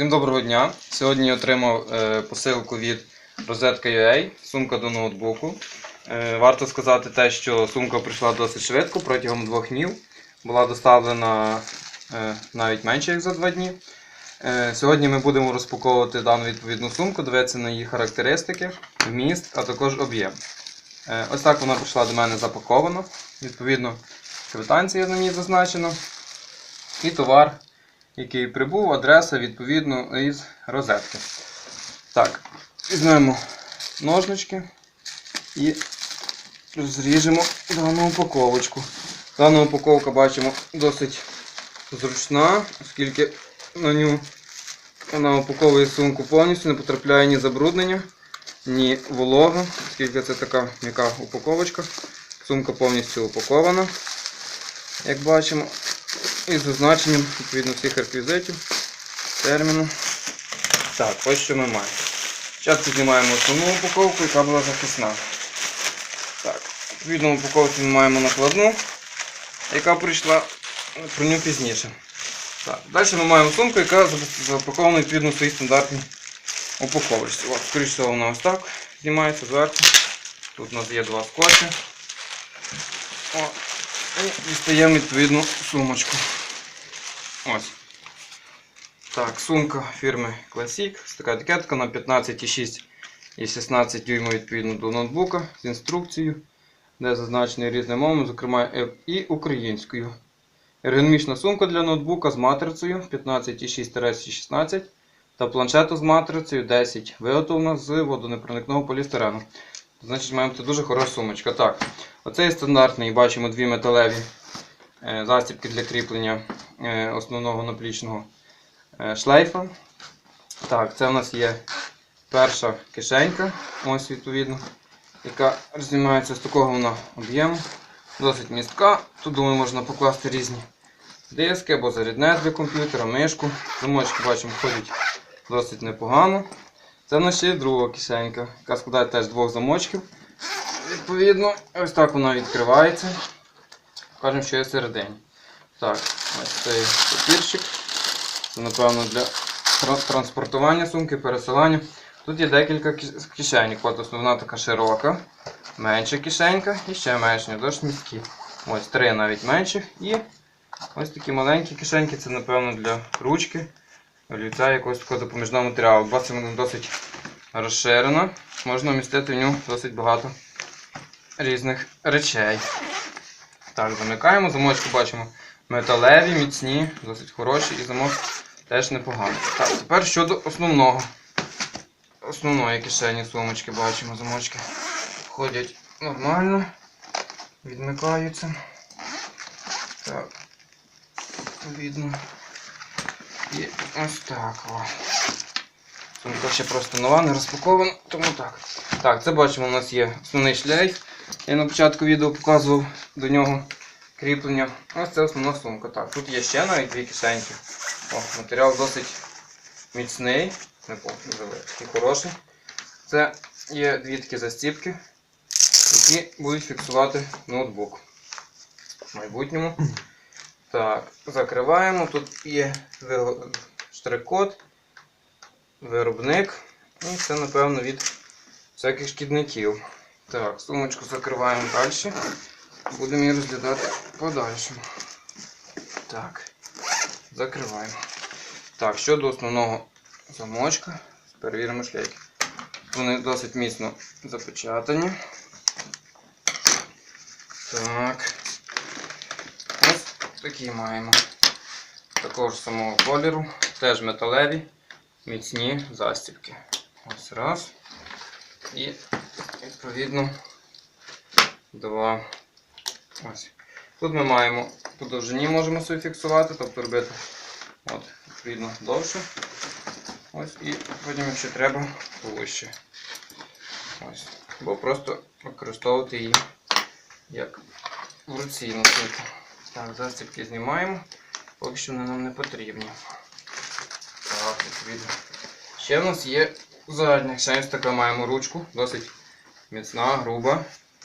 Всім доброго дня. Сьогодні отримав е, посилку від Розетка.ua, сумка до ноутбуку. Е, варто сказати те, що сумка прийшла досить швидко, протягом двох днів. Була доставлена е, навіть менше, як за два дні. Сьогодні ми будемо розпаковувати дану відповідну сумку, дивитися на її характеристики, вміст, а також об'єм. Ось так вона прийшла до мене запакована. Відповідно, квитанція на ній зазначена. І товар який прибув, адреса відповідно із розетки. Так, візьмемо ножнички і розріжемо дану упаковочку. Дана упаковка, бачимо, досить зручна, оскільки на ню вона упаковує сумку повністю, не потрапляє ні забруднення, ні волога, оскільки це така м'яка упаковочка. Сумка повністю упакована, як бачимо і з зазначенням відповідно всіх реквізитів, терміну. Так, ось що ми маємо. Спочатку знімаємо основну упаковку, яка була захисна. Так, відповідно упаковці ми маємо накладну, яка прийшла про нього пізніше. Так, Далі ми маємо сумку, яка запакована відповідно своїй стандартній упаковочці. От, скоріше всього, вона ось так знімається зверху. Тут у нас є два скотчі. І дістаємо відповідну сумочку. Ось. Так, сумка фірми Classic. Така етикетка на 15,6 і 16 дюймів відповідно до ноутбука з інструкцією, де зазначені різні мови, зокрема і українською. Ергономічна сумка для ноутбука з матрицею 15,6-16 та планшету з матрицею 10, виготовлена з водонепроникного полістирену. Значить, маємо тут дуже хороша сумочка. Так, оце є стандартний, бачимо дві металеві е, застібки для кріплення е, основного наплічного е, шлейфа. Так, це у нас є перша кишенька, ось відповідно, яка знімається з такого вона об'єму. Досить містка. Тут думаю, можна покласти різні диски або зарядне для комп'ютера, мишку. Замочки бачимо ходять досить непогано. Це в нас ще є друга кишенька, яка складає теж двох замочків. Відповідно, ось так вона відкривається. Кажемо, що є всередині. Так, ось цей папірчик. Це, напевно, для транспортування сумки, пересилання. Тут є декілька киш- кишеньок. От основна така широка, менша кишенька і ще менша, досить місткі. Ось три навіть менших. І ось такі маленькі кишеньки, це, напевно, для ручки, олівця якогось такого допоміжного матеріалу. Бачите, вона досить розширена. Можна вмістити в нього досить багато різних речей. Так, замикаємо. Замочки бачимо металеві, міцні, досить хороші і замок теж непоганий. Так, тепер щодо основного. Основної кишені сумочки бачимо, замочки ходять нормально, відмикаються. Так, видно. І ось так. О. Сумка ще просто нова, не розпакована, тому так. Так, це бачимо, у нас є основний шлейф. Я на початку відео показував до нього кріплення. Ось це основна сумка. Так, тут є ще навіть дві кишеньки. О, матеріал досить міцний, не такий хороший. Це є дві такі застіпки, які будуть фіксувати ноутбук в майбутньому. Так, закриваємо. Тут є штрих-код, виробник. І це, напевно, від всяких шкідників. Так, сумочку закриваємо далі. Будемо її розглядати подальшому. Так, закриваємо. Так, щодо основного замочка, перевіримо шлейки. Вони досить міцно запечатані. Так. Ось такі маємо. Такого ж самого кольору. Теж металеві, міцні застібки. Ось раз. І відповідно два. Ось. Тут ми маємо по довжині можемо собі фіксувати, тобто робити от, відповідно довше. Ось, і потім, якщо треба, вище. Ось. Бо просто використовувати її як в руці носити. Так, застібки знімаємо, поки що вони нам не потрібні. Так, відповідно. Ще в нас є задня. Ще така маємо ручку, досить міцна, груба.